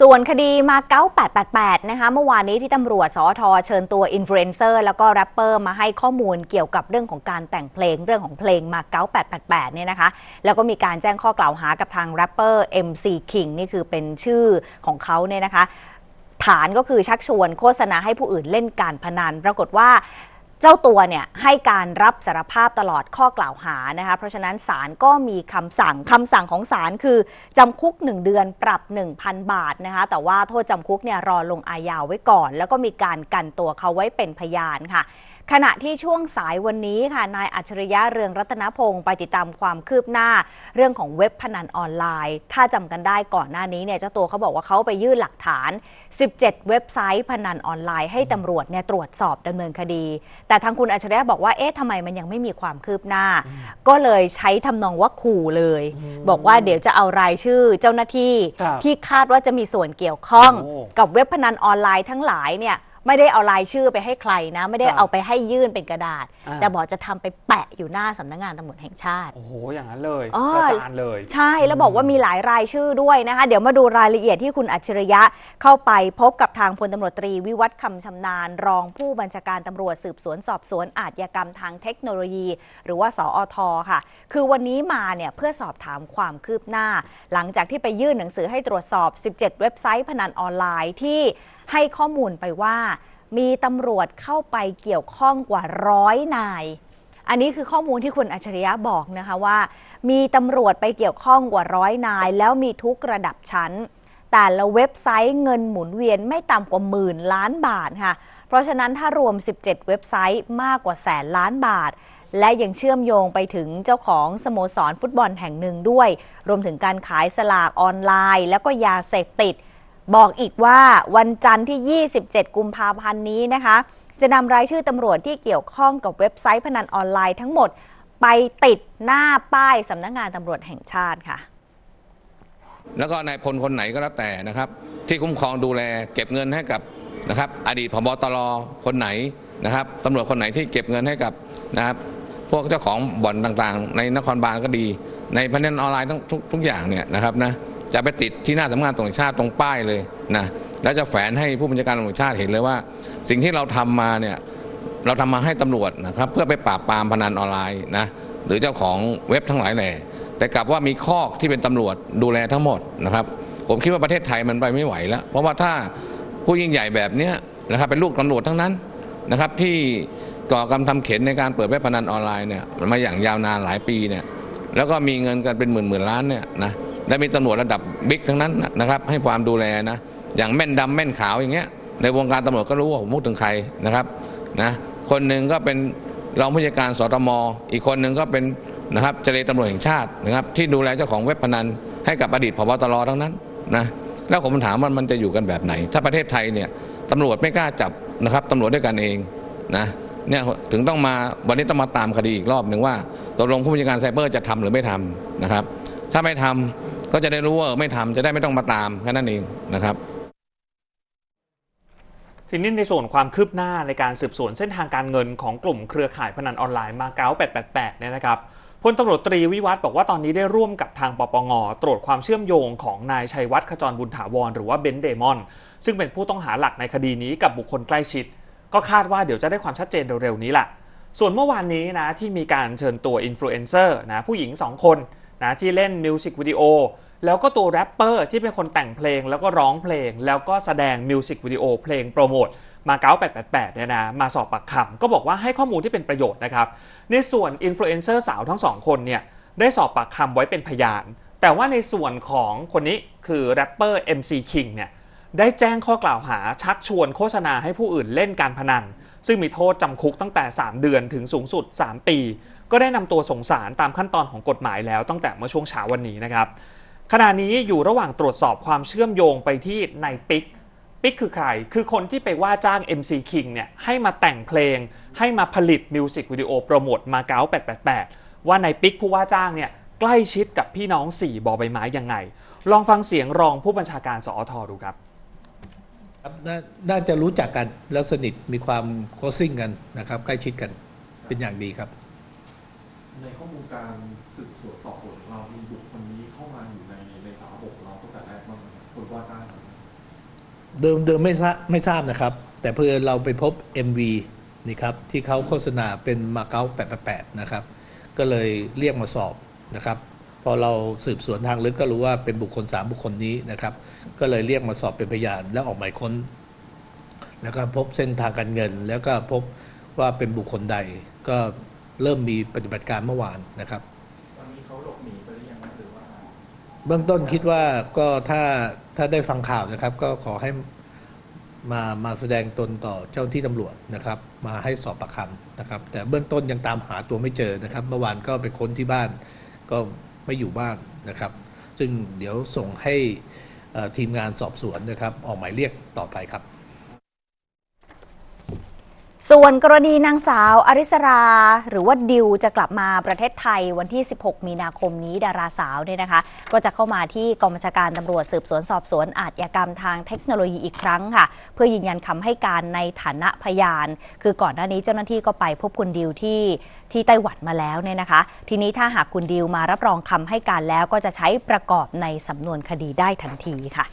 ส่วนคดีมาเก้า888 นะคะ เมื่อวานนี้ที่ตำรวจสอทเชิญตัวอินฟลูเอนเซอร์แล้วก็แรปเปอร์มาให้ข้อมูลเกี่ยวกับเรื่องของการแต่งเพลงเรื่องของเพลงมาเก้า888 เนี่ยนะคะ แล้วก็มีการแจ้งข้อกล่าวหากับทางแรปเปอร์ MC King นี่คือเป็นชื่อของเขาเนี่ยนะคะ ฐานก็คือชักชวนโฆษณาให้ผู้อื่นเล่นการพนัน ปรากฏว่า เจ้าตัวเนี่ยให้การรับสารภาพตลอดข้อกล่าวหานะคะ เพราะฉะนั้นศาลก็มีคำสั่งคำสั่งของศาลคือจำคุก 1 เดือนปรับ 1,000 บาทนะคะ แต่ว่าโทษจำคุกเนี่ยรอลงอาญาไว้ก่อน แล้วก็มีการกันตัวเขาไว้เป็นพยานค่ะ ขณะที่ช่วงสายวันนี้ค่ะนายอัจฉริยะเรืองรัตนพงศ์ไปติดตามความคืบหน้า เรื่องของเว็บพนันออนไลน์ ถ้าจำกันได้ก่อนหน้านี้เนี่ยเจ้าตัวเขาบอกว่าเขาไปยื่นหลักฐาน 17 เว็บไซต์พนันออนไลน์ให้ตำรวจเนี่ยตรวจสอบดำเนินคดี แต่ทางคุณอัจฉริยะบอกว่าเอ๊ะทำไมมันยังไม่มีความคืบหน้า ก็เลยใช้ทำนองว่าขู่เลย บอกว่าเดี๋ยวจะเอารายชื่อเจ้าหน้าที่ครับที่คาดว่าจะมีส่วนเกี่ยวข้องโอ้กับเว็บพนันออนไลน์ทั้งหลายเนี่ย ไม่ได้เอารายชื่อไปให้ใครนะ ไม่ได้ครับ เอาไปให้ยื่นเป็นกระดาษ อ่าแต่บอกจะทำไปแปะอยู่หน้าสำนักงานตำรวจแห่งชาติ โอ้โห อย่างนั้นเลยอ๋อกระจานเลย ใช่แล้วบอกว่ามีหลายรายชื่อด้วยนะคะ เดี๋ยวมาดูรายละเอียดที่คุณอัจฉริยะเข้าไปพบกับทางพลตำรวจตรีวิวัฒน์คำชำนาญ รองผู้บัญชาการตำรวจสืบสวนสอบสวนอาชญากรรมทางเทคโนโลยี หรือว่าสอทค่ะ คือวันนี้มาเนี่ยเพื่อสอบถามความคืบหน้า หลังจากที่ไปยื่นหนังสือให้ตรวจสอบ 17 เว็บไซต์พนันออนไลน์ที่ ให้ข้อมูลไปว่า มีตำรวจเข้าไปเกี่ยวข้องกว่าร้อยนาย อันนี้คือข้อมูลที่คุณอัจฉริยะบอกนะคะว่า มีตำรวจไปเกี่ยวข้องกว่าร้อยนาย แล้วมีทุกระดับชั้น แต่ละเว็บไซต์เงินหมุนเวียนไม่ต่ำกว่าหมื่นล้านบาทค่ะ เพราะฉะนั้นถ้ารวม 17 เว็บไซต์มากกว่าแสนล้านบาทและยังเชื่อมโยงไปถึงเจ้าของสโมสรฟุตบอลแห่งหนึ่งด้วย รวมถึงการขายสลากออนไลน์ แล้วก็ยาเสพติด บอกอีกว่าวันจันทร์ที่ 27 กุมภาพันธ์นี้นะคะ จะนำรายชื่อตำรวจที่เกี่ยวข้องกับเว็บไซต์พนันออนไลน์ทั้งหมด ไปติดหน้าป้ายสำนักงานตำรวจแห่งชาติค่ะ แล้วก็นายพลคนไหนก็แล้วแต่นะครับ ที่คุ้มครองดูแลเก็บเงินให้กับนะครับ อดีตพบตรคนไหนนะครับตำรวจคนไหนที่เก็บเงินให้กับนะครับพวกเจ้าของบ่อนต่างๆ ในนครบาลก็ดี ในพนันออนไลน์ทั้งทุกทุกอย่างเนี่ยนะครับนะ จะไปติดที่หน้าสำนักงานตำรวจแห่งชาติตรงป้ายเลยนะแล้วจะแฝนให้ผู้บัญชาการตำรวจแห่งชาติเห็นเลยว่า สิ่งที่เราทำมาเนี่ยเราทำมาให้ตำรวจนะครับเพื่อไปปราบปรามพนันออนไลน์นะหรือเจ้าของเว็บทั้งหลายแหล่แต่กลับว่ามีคอกที่เป็นตำรวจดูแลทั้งหมดนะครับ ผมคิดว่าประเทศไทยมันไปไม่ไหวแล้ว เพราะว่าถ้าผู้ยิ่งใหญ่แบบนี้นะครับเป็นลูกตำรวจทั้งนั้นนะครับที่ก่อกรรมทำเข็นในการเปิดเว็บพนันออนไลน์เนี่ยมันมาอย่างยาวนานหลายปีเนี่ยแล้วก็มีเงินกันเป็นหมื่นหมื่นล้านเนี่ยนะ และมีตำรวจระดับบิ๊กทั้งนั้นนะครับ ให้ความดูแลนะอย่างแม่นดำแม่นขาวอย่างเงี้ยในวงการตำรวจก็รู้ว่าผมพูดถึงใครนะครับนะคนหนึ่งก็เป็นรองผู้จัดการสตมอีกคนหนึ่งก็เป็นนะครับเจรตำรวจแห่งชาตินะครับ ที่ดูแลเจ้าของเว็บพนันให้กับอดีตพบตรทั้งนั้นนะแล้วผมถามว่ามันจะอยู่กันแบบไหน ถ้าประเทศไทยเนี่ยตำรวจไม่กล้าจับนะครับตำรวจด้วยกันเองนะเนี่ยถึงต้องมาวันนี้ต้องมาตามคดีอีกรอบหนึ่งว่าตกลงผู้บัญชาการไซเบอร์จะทำหรือไม่ทำนะครับ ถ้าไม่ทำ ก็จะได้รู้ว่าเออไม่ทำจะได้ไม่ต้องมาตามแค่นั้นเองนะครับทีนี้ในส่วนความคืบหน้าในการสืบสวนเส้นทางการเงินของกลุ่มเครือข่ายพนันออนไลน์มาเก๊า888 เนี่ยนะครับพลตำรวจตรีวิวัฒน์บอกว่าตอนนี้ได้ร่วมกับทางปปงตรวจความเชื่อมโยงของนายชัยวัฒน์ขจรบุญถาวร หรือว่าเบนเดมอน ซึ่งเป็นผู้ต้องหาหลักในคดีนี้กับบุคคลใกล้ชิด ก็คาดว่าเดี๋ยวจะได้ความชัดเจนเร็วๆนี้แหละส่วนเมื่อวานนี้นะที่มีการเชิญตัวอินฟลูเอนเซอร์นะผู้หญิง 2 คน นะที่เล่นมิวสิกวิดีโอแล้วก็ตัวแรปเปอร์ที่เป็นคนแต่งเพลงแล้วก็ร้องเพลง แล้วก็แสดงมิวสิกวิดีโอเพลงโปรโมทมาเก๊า888เนี่ยนะมาสอบปากคำก็บอกว่าให้ข้อมูลที่เป็นประโยชน์นะครับในส่วนอินฟลูเอนเซอร์สาวทั้งสองคนเนี่ยได้สอบปากคำไว้เป็นพยาน แต่ว่าในส่วนของคนนี้คือแรปเปอร์ MC King เนี่ยได้แจ้งข้อกล่าวหาชักชวนโฆษณาให้ผู้อื่นเล่นการพนัน ซึ่งมีโทษจำคุกตั้งแต่ 3 เดือนถึงสูงสุด 3 ปี ก็ได้นำตัวส่งสารตามขั้นตอนของกฎหมายแล้วตั้งแต่เมื่อช่วงเช้าวันนี้นะครับขณะนี้อยู่ระหว่างตรวจสอบความเชื่อมโยงไปที่นายปิ๊กปิ๊กคือใคร คือคนที่ไปว่าจ้าง MC King เนี่ยให้มาแต่งเพลง ให้มาผลิตมิวสิกวิดีโอโปรโมทมาเก๊า888 ว่านายปิ๊กผู้ว่าจ้างเนี่ยใกล้ชิดกับพี่น้อง 4บอใบไม้ยังไง ลองฟังเสียงรองผู้บัญชาการสอทดูครับครับ นาน่าจะรู้จักกันแล้วสนิทมีความโคชซิ่งกันนะครับ ใกล้ชิดกันเป็นอย่างดีครับ ในข้อมูลการสืบสวนสอบสวนของเรามีบุคคลนี้เข้ามาอยู่ในในสาระบบของเราตั้งแต่แรกบ้างไหมครับคนว่าจ้างเราเดิมเดิมไม่ทราบไม่ทราบนะครับ แต่เพื่อเราไปพบ MV นี่ครับที่เขาโฆษณาเป็นมาเก๊า888นะครับ ก็เลยเรียกมาสอบนะครับ พอเราสืบสวนทางลึกก็รู้ว่าเป็นบุคคล 3 บุคคลนี้นะครับ ก็เลยเรียกมาสอบเป็นพยานแล้วออกหมายค้น แล้วก็พบเส้นทางการเงิน แล้วก็พบว่าเป็นบุคคลใด ก็เริ่มมีปฏิบัติการเมื่อวานนะครับตอนนี้เขาหลบหนีไปหรือยังหรือว่าเบื้องต้นคิดว่าก็ถ้าถ้าได้ฟังข่าวนะครับ ก็ขอให้มามาแสดงตนต่อเจ้าหน้าที่ตำรวจนะครับ มาให้สอบปากคำนะครับ แต่เบื้องต้นยังตามหาตัวไม่เจอนะครับ เมื่อวานก็ไปค้นที่บ้านก็ ไม่อยู่บ้านนะครับ ซึ่งเดี๋ยวส่งให้ทีมงานสอบสวนนะครับ ออกหมายเรียกต่อไปครับ ส่วนกรณีนางสาวอริสรา หรือว่าดิวจะกลับมาประเทศไทยวันที่ 16 มีนาคมนี้ดาราสาวเนี่ยนะคะ ก็จะเข้ามาที่กองบัญชาการตำรวจสืบสวนสอบสวนอาชญากรรมทางเทคโนโลยีอีกครั้งค่ะ เพื่อยืนยันคำให้การในฐานะพยาน คือก่อนหน้านี้เจ้าหน้าที่ก็ไปพบคุณดิวที่ที่ไต้หวันมาแล้วเนี่ยนะคะ ทีนี้ถ้าหากคุณดิวมารับรองคำให้การแล้วก็จะใช้ประกอบในสำนวนคดีได้ทันทีค่ะ